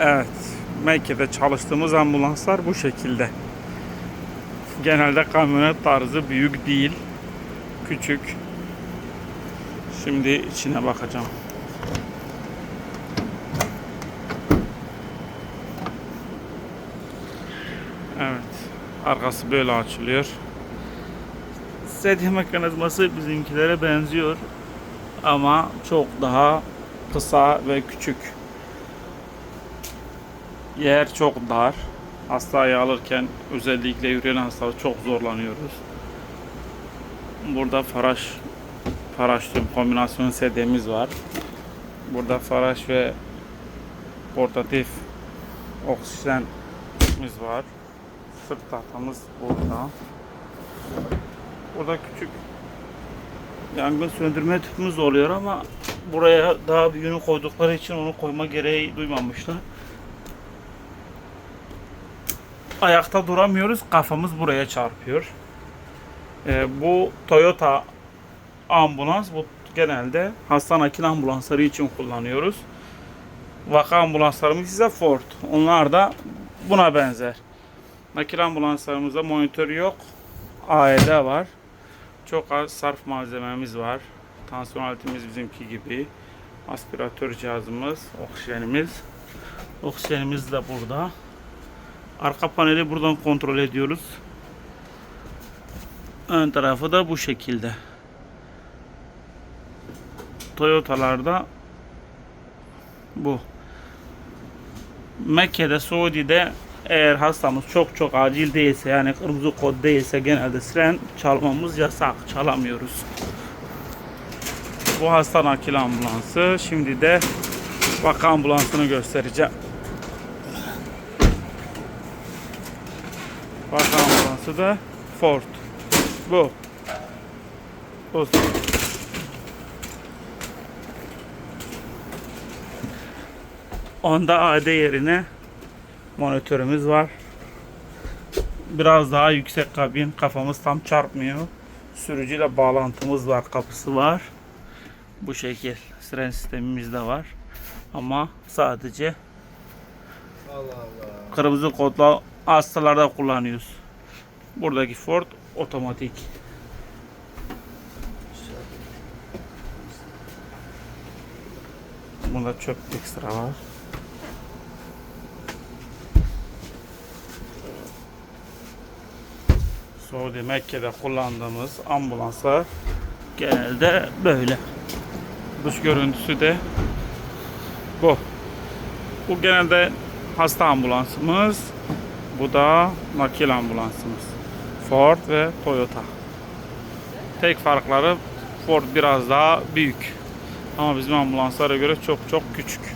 Evet. Mekke'de çalıştığımız ambulanslar bu şekilde. Genelde kamyonet tarzı büyük değil. Küçük. Şimdi içine bakacağım. Evet. Arkası böyle açılıyor. Sedye mekanizması bizimkilere benziyor. Ama çok daha kısa ve küçük. Yer çok dar. Hastayı alırken özellikle yürüyen hastalar çok zorlanıyoruz. Burada faraş diyorum, kombinasyon sedyemiz var. Burada faraş ve portatif oksijenimiz var. Sırt tahtamız burada. Burada küçük yangın söndürme tüpümüz oluyor ama buraya daha büyüğünü koydukları için onu koyma gereği duymamışlar. Ayakta duramıyoruz, kafamız buraya çarpıyor. Ee, bu Toyota ambulans, bu genelde hasta nakil ambulansları için kullanıyoruz. Vaka ambulanslarımız ise Ford. Onlar da buna benzer. Nakil ambulanslarımızda monitör yok. AED var. Çok az sarf malzememiz var. Tansiyon aletimiz bizimki gibi. Aspiratör cihazımız, oksijenimiz. Oksijenimiz de burada. Arka paneli buradan kontrol ediyoruz. Ön tarafı da bu şekilde. Toyota'larda bu. Mekke'de, Suudi'de eğer hastamız çok çok acil değilse yani kırmızı kod değilse genelde siren çalmamız yasak. Çalamıyoruz. Bu hasta nakil ambulansı. Şimdi de vaka ambulansını göstereceğim. Vaka ambulansı da Ford. Bu. Bu. Onda AD yerine monitörümüz var. Biraz daha yüksek kabin. Kafamız tam çarpmıyor. Sürücüyle bağlantımız var. Kapısı var. Bu şekil. Siren sistemimiz de var. Ama sadece Allah Allah. kırmızı kodlu hastalarda kullanıyoruz. Buradaki Ford otomatik. Bunda çöp ekstra var. Suudi Mekke'de kullandığımız ambulanslar genelde böyle. Dış görüntüsü de bu. Bu genelde hasta ambulansımız. Bu da nakil ambulansımız. Ford ve Toyota. Tek farkları Ford biraz daha büyük. Ama bizim ambulanslara göre çok çok küçük.